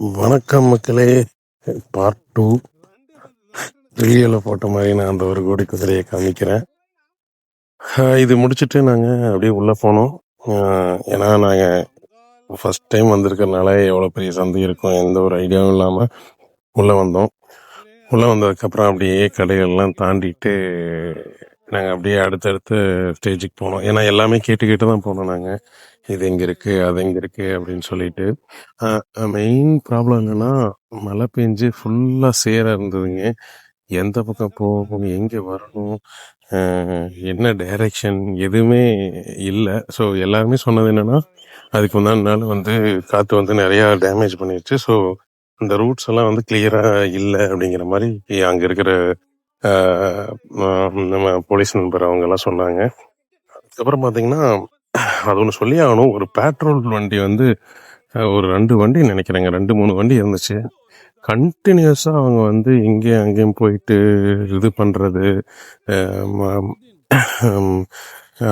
வணக்கம் மக்களே. Part two வீடியோவில் போட்ட மாதிரி நான் அந்த ஒரு கோடி குதிரையை காமிக்கிறேன். இது முடிச்சுட்டு நாங்கள் அப்படியே உள்ளே போனோம். ஏன்னா நாங்கள் ஃபஸ்ட் டைம் வந்திருக்கிறதுனால எவ்வளோ பெரிய சந்தை இருக்கும் எந்த ஒரு ஐடியாவும் இல்லாமல் உள்ளே வந்தோம். உள்ளே வந்ததுக்கப்புறம் அப்படியே கடைகள்லாம் தாண்டிட்டு நாங்கள் அப்படியே அடுத்தடுத்த ஸ்டேஜுக்கு போனோம். ஏன்னா எல்லாமே கேட்டு கேட்டு தான் போனோம் நாங்கள் இது எங்கே இருக்குது அது எங்கே இருக்குது அப்படின்னு சொல்லிட்டு. மெயின் ப்ராப்ளம் என்னன்னா மழை பெஞ்சு ஃபுல்லாக சேராக இருந்ததுங்க. எந்த பக்கம் போகணும் எங்கே வரணும் என்ன டைரக்ஷன் எதுவுமே இல்லை. ஸோ எல்லாருமே சொன்னது என்னென்னா அதுக்கு முந்தான நாள் வந்து காற்று வந்து நிறையா டேமேஜ் பண்ணிடுச்சு ஸோ அந்த ரூட்ஸ் எல்லாம் வந்து கிளியராக இல்லை அப்படிங்கிற மாதிரி அங்கே இருக்கிற நம்ம போலீஸ் நண்பர் அவங்க எல்லாம் சொன்னாங்க. அதுக்கப்புறம் பார்த்தீங்கன்னா அது ஒன்று சொல்லி ஆகணும். ஒரு பெட்ரோல் வண்டி வந்து ஒரு ரெண்டு வண்டி நினைக்கிறேங்க. ரெண்டு மூணு வண்டி இருந்துச்சு. கண்டினியூஸாக அவங்க வந்து இங்கேயும் அங்கேயும் போயிட்டு இது பண்ணுறது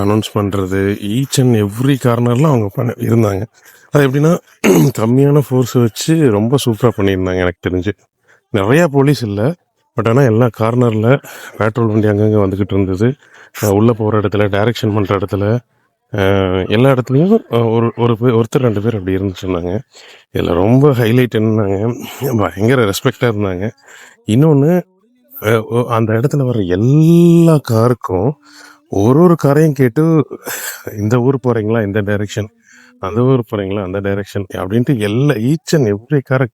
அனௌன்ஸ் பண்ணுறது ஈச் அண்ட் எவ்ரி கார்னர்லாம் அவங்க பண்ண இருந்தாங்க. அது எப்படின்னா கம்மியான ஃபோர்ஸ் வச்சு ரொம்ப சூப்பராக பண்ணியிருந்தாங்க எனக்கு தெரிஞ்சு. நிறையா போலீஸ் இல்லை. பட் ஆனால் எல்லா கார்னரில் பெட்ரோல் வண்டி அங்கங்கே வந்துக்கிட்டு இருந்தது. உள்ளே போகிற இடத்துல டைரக்ஷன் பண்ணுற இடத்துல எல்லா இடத்துலையும் ஒரு ஒரு பேர் ஒருத்தர் ரெண்டு பேர் அப்படி இருந்து சொன்னாங்க. இதில் ரொம்ப ஹைலைட் என்னன்னாங்க பயங்கர ரெஸ்பெக்டாக இருந்தாங்க. இன்னொன்று அந்த இடத்துல வர எல்லா காருக்கும் ஒரு ஒரு காரையும் கேட்டு இந்த ஊர் போகிறீங்களா இந்த டைரெக்ஷன் அந்த ஊர் போகிறீங்களா அந்த டைரெக்ஷன் அப்படின்ட்டு எல்லா ஈச் அண்ட் எவ்ரி காரை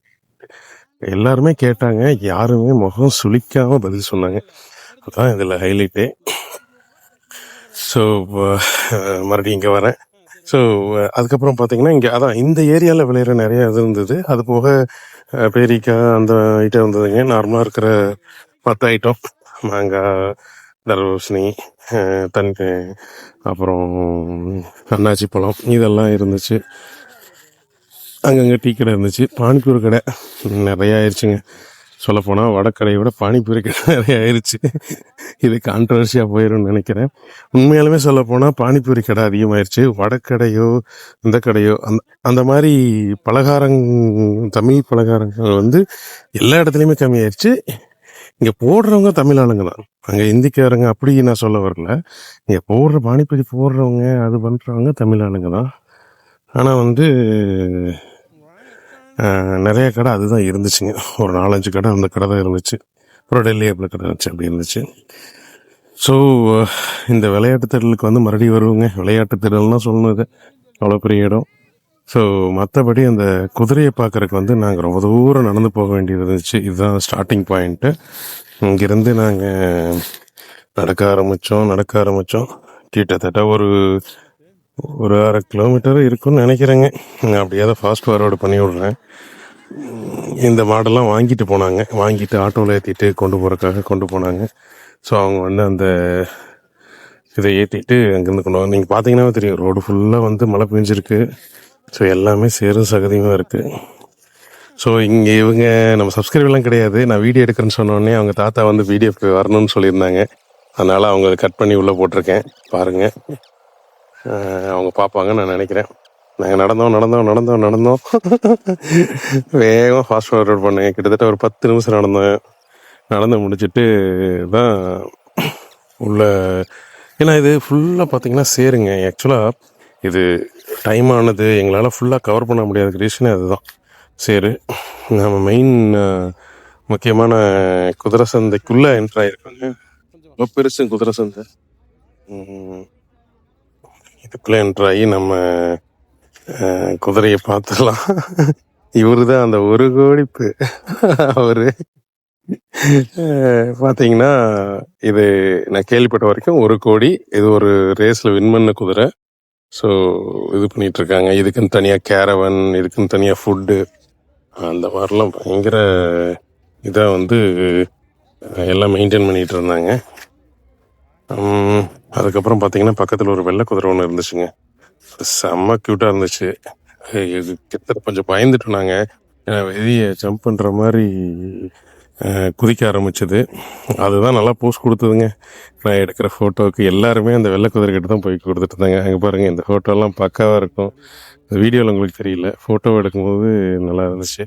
எல்லாருமே கேட்டாங்க யாருமே முகம் சுளிக்காமல் பதில் சொன்னாங்க. அதான் இதில் ஹைலைட்டே ஸோ மறுபடியும் இங்கே வரேன். ஸோ அதுக்கப்புறம் பார்த்தீங்கன்னா இங்கே அதான் இந்த ஏரியாவில் விளையிற நிறைய இது இருந்தது. அது போக பேரிக்காய் அந்த ஐட்டம் இருந்ததுங்க நார்மலாக இருக்கிற மற்ற ஐட்டம் மாங்காய் தர்பூசணி அஹ், தண்ணி அப்புறம் அன்னாச்சி பழம் இதெல்லாம் இருந்துச்சு. அங்கங்கே டீ கடை இருந்துச்சு. பானிபூரி கடை. நிறையா ஆயிடுச்சுங்க சொல்லப்போனால் வடக்கடையை விட பானிபூரி கடை நிறைய ஆயிடுச்சு இது கான்ட்ரவர்சியாக போயிடும்னு நினைக்கிறேன். உண்மையாலுமே சொல்லப்போனால் பானிபூரி கடை அதிகமாயிருச்சு. வடக்கடையோ இந்த கடையோ அந்த அந்த மாதிரி பலகாரங் தமிழ் பலகாரங்கள் வந்து எல்லா இடத்துலையுமே கம்மியாயிருச்சு. இங்கே போடுறவங்க தமிழ் ஆளுங்க தான். அங்கே இந்திக்காரங்க அப்படி நான் சொல்ல வரல. இங்கே போடுற பானிபூரி போடுறவங்க அது பண்ணுறவங்க தமிழ் ஆளுங்க தான். ஆனால் வந்து நிறைய கடை அதுதான் இருந்துச்சுங்க. ஒரு நாலஞ்சு கடை அந்த கடை தான் இருந்துச்சு. அப்புறம் டெல்லி ஆப்பிள் கடை இருந்துச்சு அப்படி இருந்துச்சு. ஸோ இந்த விளையாட்டு திடலுக்கு வந்து மறுபடியும் வருவோங்க. விளையாட்டு திடல்னால் சொல்லணும் அவ்வளோ பெரிய இடம். ஸோ மற்றபடி அந்த குதிரையை பார்க்குறக்கு வந்து நாங்கள் ரொம்ப தூரம் நடந்து போக வேண்டியது இருந்துச்சு. இதுதான் ஸ்டார்டிங் பாயிண்ட்டு இங்கேருந்து நாங்கள் நடக்க ஆரம்பித்தோம் நடக்க ஆரம்பித்தோம் கிட்டத்தட்ட ஒரு ஒரு அரை கிலோமீட்டர் இருக்கும்னு நினைக்கிறேங்க. நான் அப்படியே தான் ஃபாஸ்ட் ஃபார்வர்டு பண்ணி விட்றேன். இந்த மாடெல்லாம் வாங்கிட்டு போனாங்க. வாங்கிட்டு ஆட்டோவில் ஏற்றிட்டு கொண்டு போகிறக்காக கொண்டு போனாங்க. ஸோ அவங்க வந்து அந்த இதை ஏற்றிட்டு அங்கேருந்து கொண்டு வாங்க நீங்கள் பார்த்தீங்கன்னா தெரியும். ரோடு ஃபுல்லாக வந்து மழை பெஞ்சிருக்கு. ஸோ எல்லாமே சேரும் சகதியுமாக இருக்குது ஸோ இங்கே இவங்க நம்ம சப்ஸ்கிரைபர்லாம் கிடையாது. நான் வீடியோ எடுக்கிறேன்னு சொன்னோடனே அவங்க தாத்தா வந்து வீடியோக்கு வரணும்னு சொல்லியிருந்தாங்க. அதனால் அவங்க கட் பண்ணி உள்ளே போட்டிருக்கேன். பாருங்கள் அவங்க பார்ப்பாங்கன்னு நான் நினைக்கிறேன். நாங்கள் நடந்தோம் நடந்தோம் நடந்தோம் நடந்தோம். வேகமாக ஃபாஸ்ட் ஃபார்வர்ட் பண்ணேன். கிட்டத்தட்ட ஒரு பத்து நிமிஷம் நடந்தேன். நடந்து முடிச்சுட்டு தான் உள்ள ஏன்னா இது ஃபுல்லாக பார்த்தீங்கன்னா சேருங்க. ஆக்சுவலாக இது டைம் ஆனது எங்களால் ஃபுல்லாக கவர் பண்ண முடியாத ரீசனே அதுதான். சேரு. நம்ம மெயின் முக்கியமான குதிரை சந்தைக்குள்ளே என்ட்ரு ஆயிருக்கோங்க. ரொம்ப பெருசு குதிரை சந்தை. இதுக்குள்ளே என்ட்ரு ஆகி நம்ம குதிரையை பார்த்துடலாம். இவரு தான் அந்த ஒரு கோடிப்பு. அவர் பார்த்தீங்கன்னா இது நான் கேள்விப்பட்ட வரைக்கும் ஒரு கோடி. இது ஒரு ரேஸில் வின் பண்ண குதிரை. ஸோ இது பண்ணிட்டு இருக்காங்க இதுக்குன்னு தனியாக கேரவன் இதுக்குன்னு தனியாக ஃபுட்டு. அந்த மாதிரிலாம் பயங்கர இதாக வந்து எல்லாம் மெயின்டைன் பண்ணிகிட்டு இருந்தாங்க அதுக்கப்புறம் பார்த்தீங்கன்னா பக்கத்தில் ஒரு வெள்ளை குதிரை ஒன்று இருந்துச்சுங்க. செம்ம க்யூட்டாக இருந்துச்சு. இது கிட்டத்தட்ட கொஞ்சம் பயந்துட்டோம் நாங்கள் ஏன்னா வெளியே ஜம்ப் பண்ணுற மாதிரி குதிக்க ஆரம்பிச்சது. அதுதான் நல்லா போஸ்ட் கொடுத்ததுங்க. நான் எடுக்கிற ஃபோட்டோவுக்கு எல்லாருமே அந்த வெள்ளை குதிரை தான் போய் கொடுத்துட்டு இருந்தாங்க. அங்கே பாருங்கள் இந்த ஃபோட்டோலாம் பக்காவாக இருக்கும். இந்த வீடியோவில் உங்களுக்கு தெரியல. ஃபோட்டோ எடுக்கும்போது நல்லா இருந்துச்சு.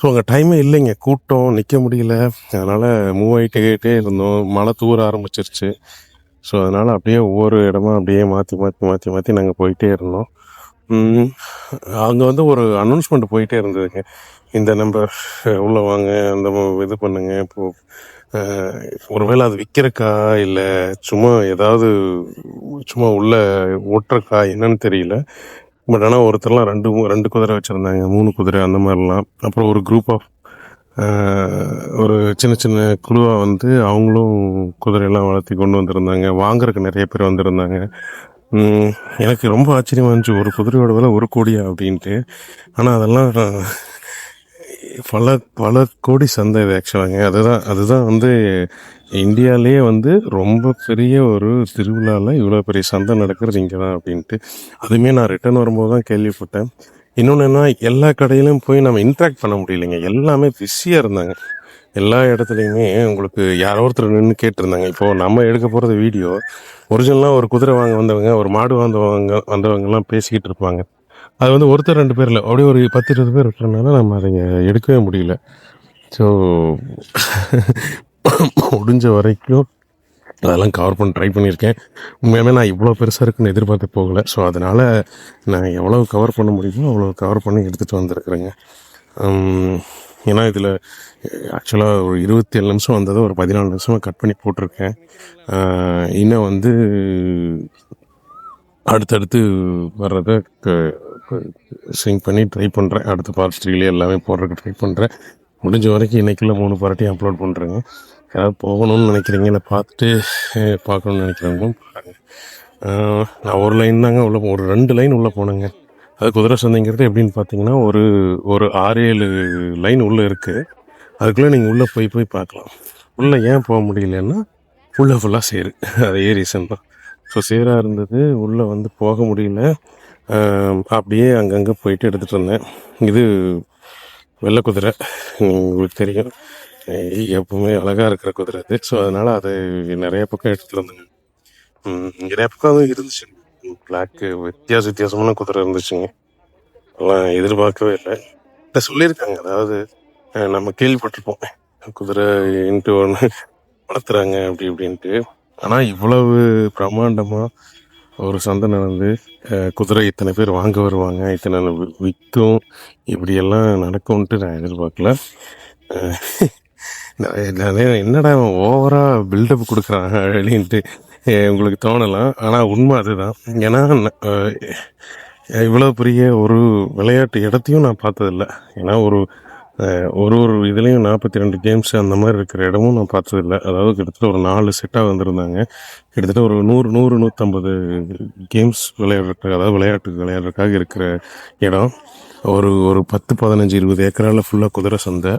ஸோ அங்கே டைமே இல்லைங்க. கூட்டம் நிற்க முடியல. அதனால் மூவ் ஆகிட்டே இருந்தோம். மழை தூர ஆரம்பிச்சிருச்சு. ஸோ அதனால் அப்படியே ஒவ்வொரு இடமா அப்படியே மாற்றி மாற்றி மாற்றி மாற்றி நாங்கள் போயிட்டே இருந்தோம். அங்கே வந்து ஒரு அனௌன்ஸ்மெண்ட் போயிட்டே இருந்ததுங்க. இந்த நம்பர் உள்ளே வாங்க அந்த இது பண்ணுங்க இப்போ ஒருவேளை அது விற்கிறக்கா இல்லை சும்மா ஏதாவது சும்மா உள்ள ஓட்டுறக்கா என்னன்னு தெரியல. பட் ஆனால் ஒருத்தர்லாம் ரெண்டு மூ- ரெண்டு குதிரை வச்சுருந்தாங்க மூணு குதிரை அந்த மாதிரிலாம். அப்புறம் ஒரு குரூப் ஆஃப் ஒரு சின்ன சின்ன குழுவாக வந்து அவங்களும் குதிரையெல்லாம் வளர்த்தி கொண்டு வந்திருந்தாங்க. வாங்குறதுக்கு நிறைய பேர் வந்திருந்தாங்க. எனக்கு ரொம்ப ஆச்சரியமா இருந்துச்சு. ஒரு குதிரையோட விலை ஒரு கோடியா அப்படின்ட்டு. ஆனால் அதெல்லாம் பல பல கோடி சந்தை இது ஆக்சுவலாங்க அதுதான் அதுதான் வந்து இந்தியாவிலேயே வந்து ரொம்ப பெரிய ஒரு திருவிழாவில் இவ்வளோ பெரிய சந்தை நடக்கிறது இங்கே தான் அப்படின்ட்டு. அதுவுமே நான் ரிட்டர்ன் வரும்போது தான் கேள்விப்பட்டேன். இன்னொன்று என்ன எல்லா கடையிலும் போய் நம்ம இன்ட்ராக்ட் பண்ண முடியலைங்க. எல்லாமே பிஸியாக இருந்தாங்க. எல்லா இடத்துலையுமே உங்களுக்கு யாரோ ஒருத்தர் நின்று கேட்டிருந்தாங்க. இப்போது நம்ம எடுக்க போகிறது வீடியோ ஒரிஜினலாக ஒரு குதிரை வாங்க வந்தவங்க ஒரு மாடு வந்தவங்க வந்தவங்கலாம் பேசிக்கிட்டு இருப்பாங்க. அது வந்து ஒருத்தர் ரெண்டு பேர் இல்லை அப்படியே ஒரு பத்து இருபது பேர் இருக்கிறனால நம்ம அதை எடுக்கவே முடியல. ஸோ முடிஞ்ச வரைக்கும் அதெல்லாம் கவர் பண்ண ட்ரை பண்ணியிருக்கேன். உண்மையாகவே நான் இவ்வளோ பெருசாக இருக்குன்னு எதிர்பார்த்து போகல. ஸோ அதனால் நான் எவ்வளோ கவர் பண்ண முடியுமோ அவ்வளோ கவர் பண்ணி எடுத்துகிட்டு வந்திருக்கிறேங்க. ஏன்னா இதில் ஆக்சுவலாக ஒரு இருபத்தி ஏழு நிமிஷம் வந்ததை ஒரு பதினாலு நிமிஷமாக கட் பண்ணி போட்டிருக்கேன். இன்னும் வந்து அடுத்தடுத்து வர்றதை சிங் பண்ணி ட்ரை பண்ணுறேன் அடுத்த பார்ட் ஸ்ட்ரீலே எல்லாமே போடுறதுக்கு ட்ரை பண்ணுறேன் முடிஞ்ச வரைக்கும் இன்றைக்குள்ள மூணு பார்ட்டையும் அப்லோட் பண்ணுறேங்க யாராவது போகணும்னு நினைக்கிறீங்க இல்லை பார்த்துட்டு பார்க்கணுன்னு பார்க்கணும்னு நினைக்கிறவங்களும் பாருங்கள் நான் ஒரு லைன் தாங்க உள்ளே ஒரு ரெண்டு லைன் உள்ளே போனேங்க. அது குதிரை சந்தைங்கிறது எப்படின்னு பார்த்தீங்கன்னா ஒரு ஒரு ஆறு ஏழு லைன் உள்ளே இருக்குது அதுக்குள்ளே நீங்கள் உள்ளே போய் போய் பார்க்கலாம். உள்ளே ஏன் போக முடியலன்னா உள்ளே ஃபுல்லாக சேரு. அதே ரீசன் தான். ஸோ சேராக இருந்தது உள்ளே வந்து போக முடியல. அப்படியே அங்கங்கே போயிட்டு எடுத்துகிட்டு இருந்தேன் இது வெள்ளை குதிரை. உங்களுக்கு தெரியும். எப்பவுமே அழகாக இருக்கிற குதிரை. அது ஸோ அதனால் அது நிறைய பக்கம் எடுத்துகிட்டு வந்தேங்க. நிறைய பக்கம் அதுவும் இருந்துச்சு பிளாக்கு வித்தியாச வித்தியாசமான குதிரை இருந்துச்சுங்க. அதெல்லாம் எதிர்பார்க்கவே இல்லை. இல்லை சொல்லியிருக்காங்க அதாவது நம்ம கேள்விப்பட்டிருப்போம் குதிரை இன்ட்டு ஒன்று வளர்த்துறாங்க அப்படி இப்படின்ட்டு. ஆனால் இவ்வளவு பிரம்மாண்டமாக ஒரு சந்தை நடந்து குதிரை இத்தனை பேர் வாங்க வருவாங்க இத்தனை விற்கும் இப்படியெல்லாம் நடக்கும்ன்ட்டு நான் எதிர்பார்க்கல. என்னடா ஓவராக பில்டப் கொடுக்குறான் அப்படின்ட்டு உங்களுக்கு தோணலாம். ஆனால் உண்மை அதுதான். ஏன்னா இவ்வளோ பெரிய ஒரு விளையாட்டு இடத்தையும் நான் பார்த்ததில்ல. ஏன்னா ஒரு ஒரு ஒரு இதுலேயும் நாற்பத்தி ரெண்டு கேம்ஸ் அந்த மாதிரி இருக்கிற இடமும் நான் பார்த்ததில்ல. அதாவது கிட்டத்தட்ட ஒரு நாலு செட்டாக வந்திருந்தாங்க. கிட்டத்தட்ட ஒரு நூறு நூறு நூற்றம்பது கேம்ஸ் விளையாடுறதுக்கு அதாவது விளையாட்டு விளையாடுறதுக்காக இருக்கிற இடம். ஒரு ஒரு பத்து பதினஞ்சு இருபது ஏக்கரால் ஃபுல்லாக குதிரை சந்தை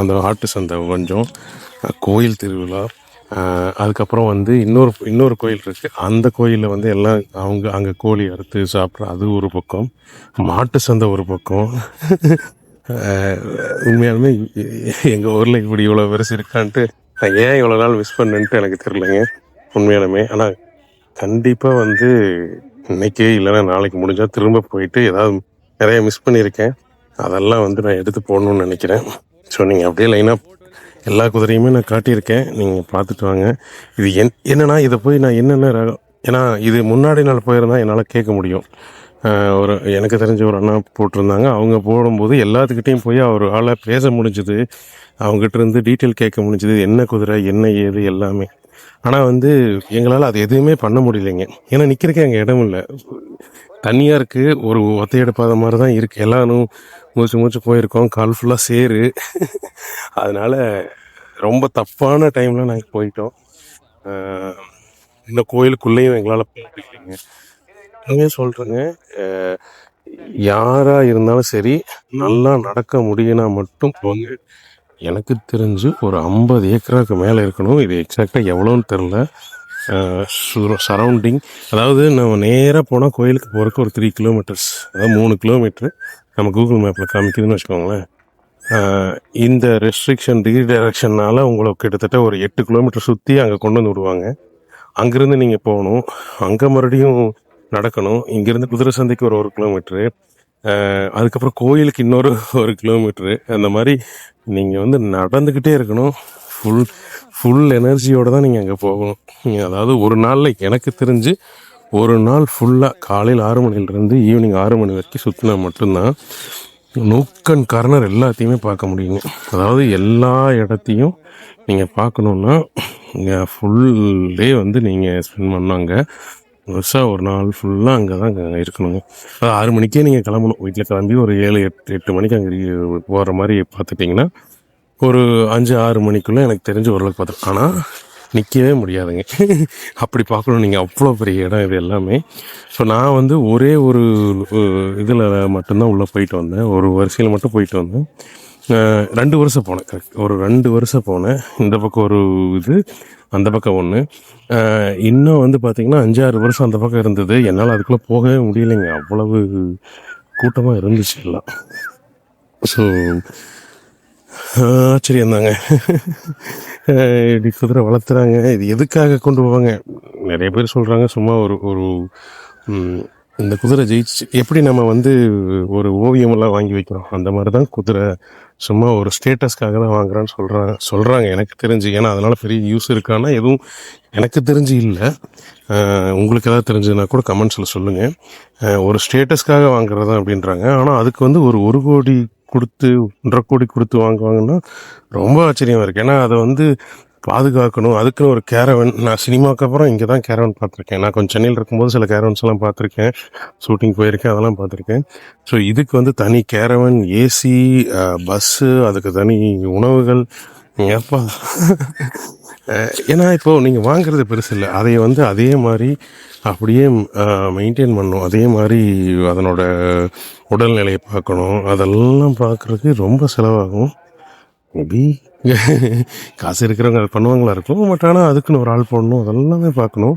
அந்த ஆட்டு சந்தை கொஞ்சம் கோயில் திருவிழா அதுக்கப்புறம் வந்து இன்னொரு இன்னொரு கோயில் இருக்குது அந்த கோயிலில் வந்து எல்லாம் அவங்க அங்கே கோழி அறுத்து சாப்பிட்ற அது ஒரு பக்கம் மாட்டு சந்தை ஒரு பக்கம். உண்மையாலுமே எங்கள் ஊரில் இப்படி இவ்வளோ பெருசு இருக்கான்ட்டு நான் ஏன் இவ்வளோ நாள் மிஸ் பண்ணேன்ட்டு எனக்கு தெரிலங்க உண்மையாலுமே. ஆனால் கண்டிப்பாக வந்து இன்னைக்கு இல்லைன்னா நாளைக்கு முடிஞ்சால் திரும்ப போயிட்டு ஏதாவது நிறைய மிஸ் பண்ணியிருக்கேன். அதெல்லாம் வந்து நான் எடுத்து போடணும்னு நினைக்கிறேன். ஸோ நீங்கள் அப்படியே லைனாக எல்லா குதிரையுமே நான் காட்டியிருக்கேன். நீங்கள் பார்த்துட்டு வாங்க. இது என் என்னென்னா இதை போய் நான் என்னென்ன ரகம் ஏன்னா இது முன்னாடி நாள் போயிருந்தால் என்னால் கேட்க முடியும். ஒரு எனக்கு தெரிஞ்ச ஒரு அண்ணா போட்டிருந்தாங்க. அவங்க போடும்போது எல்லாத்துக்கிட்டேயும் போய் அவர் ஆளை பேச முடிஞ்சுது. அவங்ககிட்ட இருந்து டீட்டெயில் கேட்க முடிஞ்சுது. என்ன குதிரை என்ன ஏது எல்லாமே. ஆனால் வந்து எங்களால் அது எதுவுமே பண்ண முடியலைங்க. ஏன்னா நிற்கிறக்கே அங்கே இடம் இல்லை. தனியாக இருக்குது ஒரு ஒத்தையடை பாதை மாதிரி தான் இருக்குது எல்லாரும் மூச்சு மூச்சு போயிருக்கோம். கால் ஃபுல்லாக சேரு. அதனால் ரொம்ப தப்பான டைமில் நாங்கள் போயிட்டோம். இந்த கோயிலுக்குள்ளேயும் எங்களால் போக முடியலைங்க. உண்மையாக சொல்கிறேங்க யாராக இருந்தாலும் சரி நல்லா நடக்க முடியும்னா மட்டும் போங்க. எனக்கு தெரிஞ்சு ஒரு ஐம்பது ஏக்கராக்கு மேலே இருக்கணும். இது எக்ஸாக்டாக எவ்வளோன்னு தெரில சரௌண்டிங் அதாவது நம்ம நேராக போனால் கோயிலுக்கு போகிறக்கு ஒரு த்ரீ கிலோமீட்டர்ஸ் அதாவது மூணு கிலோமீட்ரு நம்ம கூகுள் மேப்பில் காமிக்குதுன்னு வச்சுக்கோங்களேன். இந்த ரெஸ்ட்ரிக்ஷன் ரீடைரக்ஷன்னால் உங்களை கிட்டத்தட்ட ஒரு எட்டு கிலோமீட்டர் சுற்றி அங்கே கொண்டு வந்து விடுவாங்க. அங்கேருந்து நீங்கள் போகணும். அங்கே மறுபடியும் நடக்கணும். இங்கேருந்து குதிரை சந்தைக்கு ஒரு ஒரு கிலோமீட்ரு அதுக்கப்புறம் கோயிலுக்கு இன்னொரு ஒரு கிலோமீட்ரு அந்த மாதிரி நீங்கள் வந்து நடந்துக்கிட்டே இருக்கணும். ஃபுல் ஃபுல் எனர்ஜியோடு தான் நீங்கள் அங்கே போகணும். நீங்கள் அதாவது ஒரு நாளில் எனக்கு தெரிஞ்சு ஒரு நாள் ஃபுல்லாக காலையில் ஆறு மணிலேருந்து ஈவினிங் ஆறு மணி வரைக்கும் சுற்றினா மட்டும்தான் நூக்கன் கர்னர் எல்லாத்தையுமே பார்க்க முடியுங்க. அதாவது எல்லா இடத்தையும் நீங்கள் பார்க்கணுன்னா இங்கே ஃபுல் டே வந்து நீங்கள் ஸ்பெண்ட் பண்ணாங்க. முழுசாக ஒரு நாள் ஃபுல்லாக அங்கே தான் இருக்கணுங்க. அதாவது ஆறு மணிக்கே நீங்கள் கிளம்பணும். வீட்டில் கிளம்பி ஒரு ஏழு எட்டு எட்டு மணிக்கு அங்கே போகிற மாதிரி பார்த்துட்டிங்கன்னா ஒரு அஞ்சு ஆறு மணிக்குள்ளே எனக்கு தெரிஞ்ச ஓரளவுக்கு பார்த்தோம் ஆனால் நிற்கவே முடியாதுங்க. அப்படி பார்க்கணும் நீங்கள் அவ்வளோ பெரிய இடம் இது எல்லாமே. ஸோ நான் வந்து ஒரே ஒரு இதில் மட்டும்தான் உள்ளே போயிட்டு வந்தேன். ஒரு வரிசையில் மட்டும் போயிட்டு வந்தேன். ரெண்டு வருஷம் போனேன் கரெக்ட் ஒரு ரெண்டு வருஷம் போனேன். இந்த பக்கம் ஒரு இது அந்த பக்கம் ஒன்று இன்னும் வந்து பார்த்திங்கன்னா அஞ்சாறு வருஷம் அந்த பக்கம் இருந்தது. என்னால் அதுக்குள்ளே போகவே முடியலைங்க. அவ்வளவு கூட்டமாக இருந்துச்சு எல்லாம். ஸோ ஆச்சரியம் தாங்க இப்படி குதிரை வளர்த்துறாங்க. இது எதுக்காக கொண்டு போவாங்க? நிறைய பேர் சொல்கிறாங்க சும்மா ஒரு ஒரு இந்த குதிரை ஜெயிச்சு எப்படி நம்ம வந்து ஒரு ஓவியமெல்லாம் வாங்கி வைக்கிறோம்? அந்த மாதிரி தான் குதிரை. சும்மா ஒரு ஸ்டேட்டஸ்க்காக தான் வாங்குறான்னு சொல்கிறாங்க சொல்கிறாங்க எனக்கு தெரிஞ்சு ஏன்னா அதனால் பெரிய யூஸ் இருக்கான்னா எதுவும் எனக்கு தெரிஞ்சு இல்லை. உங்களுக்கு ஏதாவது தெரிஞ்சதுன்னா கூட கமெண்ட்ஸில் சொல்லுங்கள் ஒரு ஸ்டேட்டஸ்க்காக வாங்குறது தான் அப்படின்றாங்க. ஆனால் அதுக்கு வந்து ஒரு ஒரு கோடி கொடுத்து ஒன்றரை கோடி கொடுத்து வாங்குவாங்கன்னா ரொம்ப ஆச்சரியமாக இருக்குது ஏன்னா அதை வந்து பாதுகாக்கணும். அதுக்குன்னு ஒரு கேரவன் நான் சினிமாவுக்கு அப்புறம் இங்கே தான் கேரவன் பார்த்துருக்கேன். நான் கொஞ்சம் சென்னையில் இருக்கும்போது சில கேரவன்ஸ் எல்லாம் பார்த்துருக்கேன். ஷூட்டிங் போயிருக்கேன் அதெல்லாம் பார்த்துருக்கேன். ஸோ இதுக்கு வந்து தனி கேரவன் ஏசி பஸ்ஸு அதுக்கு தனி உணவுகள். ஏப்பா. ஏன்னா இப்போது நீங்கள் வாங்குறது பெருசு இல்லை. அதை வந்து அதே மாதிரி அப்படியே மெயின்டைன் பண்ணணும் அதே மாதிரி அதனோட உடல்நிலையை பார்க்கணும். அதெல்லாம் பார்க்குறதுக்கு ரொம்ப செலவாகும். மேபி காசு இருக்கிறவங்க அதை பண்ணுவாங்களா இருக்கும். பட் ஆனால் அதுக்குன்னு ஒரு ஆள் போடணும். அதெல்லாமே பார்க்கணும்.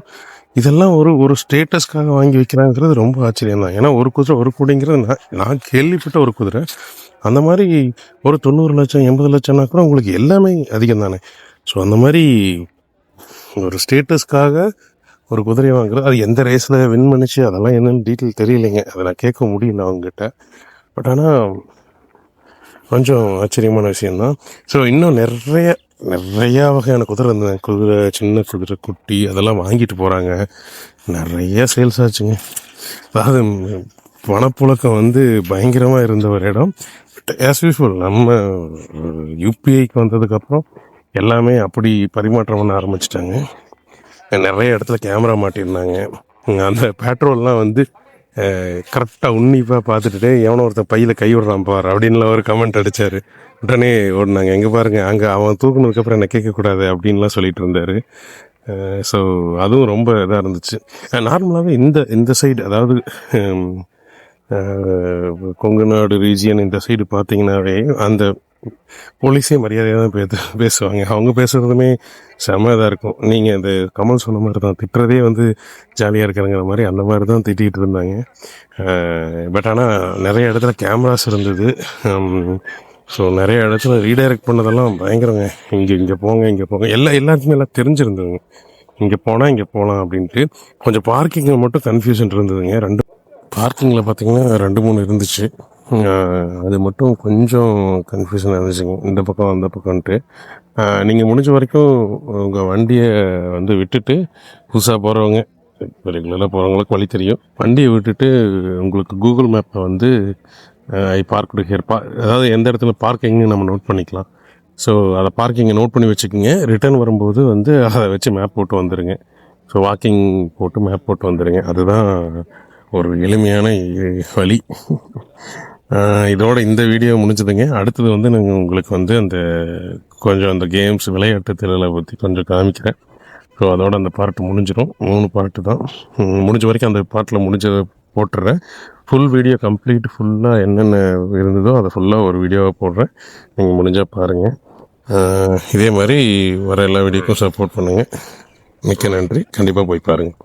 இதெல்லாம் ஒரு ஒரு ஸ்டேட்டஸ்க்காக வாங்கி வைக்கிறாங்கிறது ரொம்ப ஆச்சரியம் தான். ஏன்னா ஒரு குதிரை ஒரு கோடிங்கிறது நான் நான் கேள்விப்பட்ட ஒரு குதிரை. அந்த மாதிரி ஒரு தொண்ணூறு லட்சம் எண்பது லட்சம்னா கூட உங்களுக்கு எல்லாமே அதிகம் தானே. ஸோ அந்த மாதிரி ஒரு ஸ்டேட்டஸ்க்காக ஒரு குதிரையை வாங்குறது அது எந்த ரேஸில் வின் பண்ணுச்சு அதெல்லாம் என்னென்னு டீட்டெயில் தெரியலைங்க. அதை நான் கேட்க முடியல அவங்ககிட்ட. பட் ஆனால் கொஞ்சம் ஆச்சரியமான விஷயந்தான் ஸோ இன்னும் நிறைய நிறையா வகையான குதிரை இருந்தது. குதிரை சின்ன குதிரை குட்டி அதெல்லாம் வாங்கிட்டு போகிறாங்க நிறைய சேல்ஸ் ஆச்சுங்க. அதாவது பணப்புழக்கம் வந்து பயங்கரமாக இருந்த ஒரு இடம். ஆஸ் யூஸ்வல் நம்ம யூபிஐக்கு வந்ததுக்கப்புறம் எல்லாமே அப்படி பரிமாற்றம் பண்ண ஆரம்பிச்சிட்டாங்க. நிறைய இடத்துல கேமரா மாட்டியிருந்தாங்க. அந்த பெட்ரோல்லாம் வந்து கரெக்டாக உன்னிப்பாக பார்த்துட்டு எவனோ ஒருத்தன் பையில் கை விடுறான் பார் அப்படின்லாம் ஒரு கமெண்ட் அடித்தார் உடனே ஓடினாங்க. எங்கே பாருங்க அங்கே அவன் தூக்குனதுக்கப்புறம் என்னை கேட்கக்கூடாது அப்படின்லாம் சொல்லிட்டு இருந்தார். ஸோ அதுவும் ரொம்ப இதாக இருந்துச்சு. நார்மலாகவே இந்த இந்த சைடு அதாவது கொங்கு நாடு ரீஜியன் இந்த சைடு பார்த்தீங்கன்னாவே அந்த போலீஸே மரியாதையாக தான் பேத்து பேசுவாங்க. அவங்க பேசுகிறதுமே செம இதாக இருக்கும். நீங்கள் இந்த கமல் சொன்ன மாதிரி தான் திட்டுறதே வந்து ஜாலியாக இருக்கிறங்கிற மாதிரி அந்த மாதிரி தான் திட்டிகிட்டு இருந்தாங்க. பட் ஆனால் நிறைய இடத்துல கேமராஸ் இருந்தது. ஸோ நிறைய இடத்துல ரீடைரக்ட் பண்ணதெல்லாம் பயங்கரங்க. இங்கே இங்கே போங்க இங்கே போங்க. எல்லா எல்லாருக்குமே எல்லாம் தெரிஞ்சிருந்ததுங்க. இங்கே போனால் இங்கே போகலாம் அப்படின்ட்டு. கொஞ்சம் பார்க்கிங்கில் மட்டும் கன்ஃபியூஷன் இருந்ததுங்க. ரெண்டு பார்க்கிங்கில் பார்த்தீங்கன்னா ரெண்டு மூணு இருந்துச்சு. அது மட்டும் கொஞ்சம் கன்ஃபியூஷன் இருந்துச்சுங்க இந்த பக்கம் அந்த பக்கம்ன்ட்டு. நீங்கள் முடிஞ்ச வரைக்கும் உங்கள் வண்டியை வந்து விட்டுட்டு புதுசாக போகிறவங்க ரெகுலராக போகிறவங்களுக்கு வழி தெரியும். வண்டியை விட்டுட்டு உங்களுக்கு கூகுள் மேப்பை வந்து ஐ பார்க் ஹியர் பா அதாவது எந்த இடத்துல பார்க்கிங்னு நம்ம நோட் பண்ணிக்கலாம். ஸோ அதை பார்க்கிங்கை நோட் பண்ணி வச்சுக்கோங்க. ரிட்டர்ன் வரும்போது வந்து அதை வச்சு மேப் போட்டு வந்துடுங்க ஸோ வாக்கிங் போட்டு மேப் போட்டு வந்துடுங்க அதுதான் ஒரு எளிமையான வழி. இதோட இந்த வீடியோ முடிஞ்சதுங்க. அடுத்தது வந்து நாங்கள் உங்களுக்கு வந்து அந்த கொஞ்சம் அந்த கேம்ஸ் விளையாட்டு திறலை பற்றி கொஞ்சம் காமிக்கிறேன். ஸோ அதோட அந்த பார்ட்டு முடிஞ்சிடும் மூணு பார்ட்டு தான். முடிஞ்ச வரைக்கும் அந்த பார்ட்டில் முடிஞ்சதை போட்டுறேன். ஃபுல் வீடியோ கம்ப்ளீட் ஃபுல்லாக என்னென்ன இருந்ததோ அதை ஃபுல்லாக ஒரு வீடியோவாக போடுறேன். நீங்கள் முடிஞ்சால் பாருங்கள் இதே மாதிரி வர எல்லா வீடியோக்கும் சப்போர்ட் பண்ணுங்கள் மிக்க நன்றி. கண்டிப்பாக போய் பாருங்கள்